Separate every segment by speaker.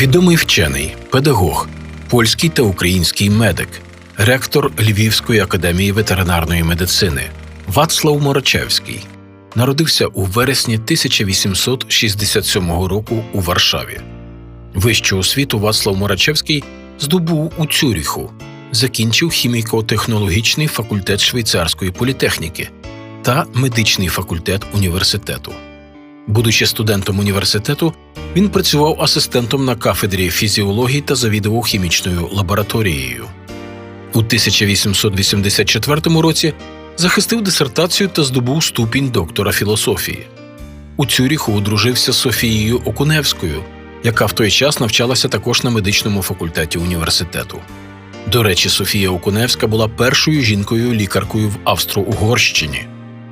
Speaker 1: Відомий вчений, педагог, польський та український медик, ректор Львівської академії ветеринарної медицини Вацлав Морочевський народився у вересні 1867 року у Варшаві. Вищу освіту Вацлав Морачевський здобув у Цюріху, закінчив хіміко-технологічний факультет швейцарської політехніки та медичний факультет університету. Будучи студентом університету, він працював асистентом на кафедрі фізіології та завідував хімічною лабораторією. У 1884 році захистив дисертацію та здобув ступінь доктора філософії. У Цюріху одружився з Софією Окуневською, яка в той час навчалася також на медичному факультеті університету. До речі, Софія Окуневська була першою жінкою лікаркою в Австро-Угорщині,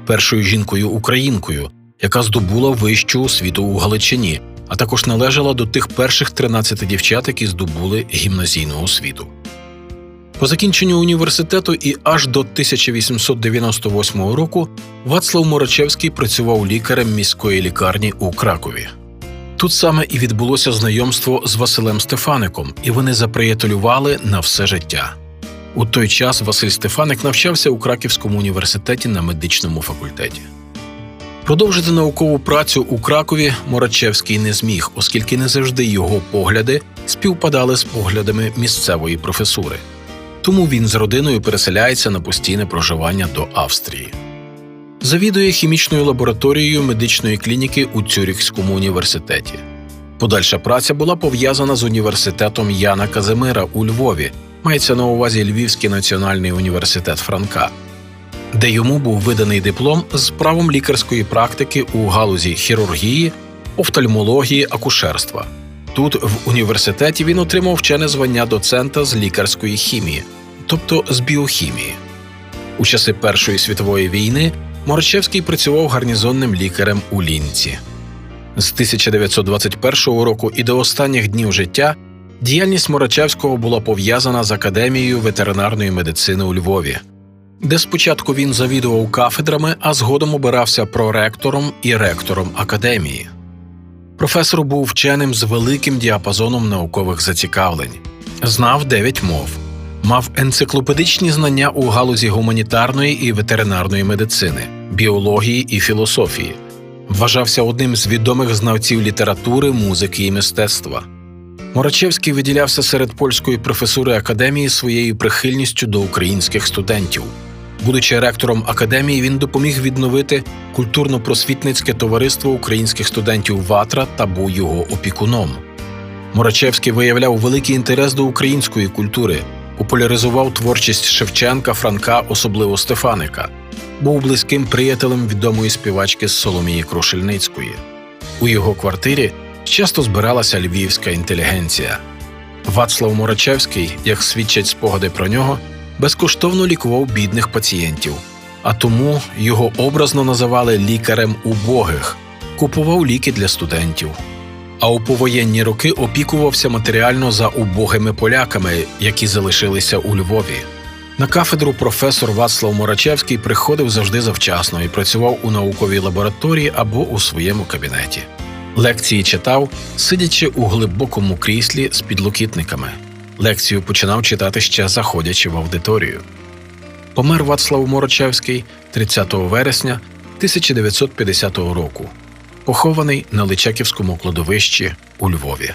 Speaker 1: першою жінкою українкою, яка здобула вищу освіту у Галичині, а також належала до тих перших 13 дівчат, які здобули гімназійну освіту. По закінченню університету і аж до 1898 року Вацлав Морочевський працював лікарем міської лікарні у Кракові. Тут саме і відбулося знайомство з Василем Стефаником, і вони заприятелювали на все життя. У той час Василь Стефаник навчався у Краківському університеті на медичному факультеті. Продовжити наукову працю у Кракові Морачевський не зміг, оскільки не завжди його погляди співпадали з поглядами місцевої професури. Тому він з родиною переселяється на постійне проживання до Австрії. Завідує хімічною лабораторією медичної клініки у Цюріхському університеті. Подальша праця була пов'язана з університетом Яна Казимира у Львові, мається на увазі Львівський національний університет Франка, де йому був виданий диплом з правом лікарської практики у галузі хірургії, офтальмології, акушерства. Тут, в університеті, він отримав вчене звання доцента з лікарської хімії, тобто з біохімії. У часи Першої світової війни Морчевський працював гарнізонним лікарем у Лінці. З 1921 року і до останніх днів життя діяльність Морачевського була пов'язана з Академією ветеринарної медицини у Львові, де спочатку він завідував кафедрами, а згодом обирався проректором і ректором академії. Професор був вченим з великим діапазоном наукових зацікавлень, знав дев'ять мов, мав енциклопедичні знання у галузі гуманітарної і ветеринарної медицини, біології і філософії, вважався одним з відомих знавців літератури, музики і мистецтва. Морачевський виділявся серед польської професури академії своєю прихильністю до українських студентів. Будучи ректором академії, він допоміг відновити культурно-просвітницьке товариство українських студентів Ватра та був його опікуном. Морачевський виявляв великий інтерес до української культури, популяризував творчість Шевченка, Франка, особливо Стефаника, був близьким приятелем відомої співачки Соломії Крушельницької. У його квартирі часто збиралася львівська інтелігенція. Вацлав Морачевський, як свідчать спогади про нього, безкоштовно лікував бідних пацієнтів, а тому його образно називали лікарем убогих, купував ліки для студентів. А у повоєнні роки опікувався матеріально за убогими поляками, які залишилися у Львові. На кафедру професор Вацлав Морачевський приходив завжди завчасно і працював у науковій лабораторії або у своєму кабінеті. Лекції читав, сидячи у глибокому кріслі з підлокітниками. Лекцію починав читати ще заходячи в аудиторію. Помер Вацлав Морочевський 30 вересня 1950 року, похований на Личаківському кладовищі у Львові.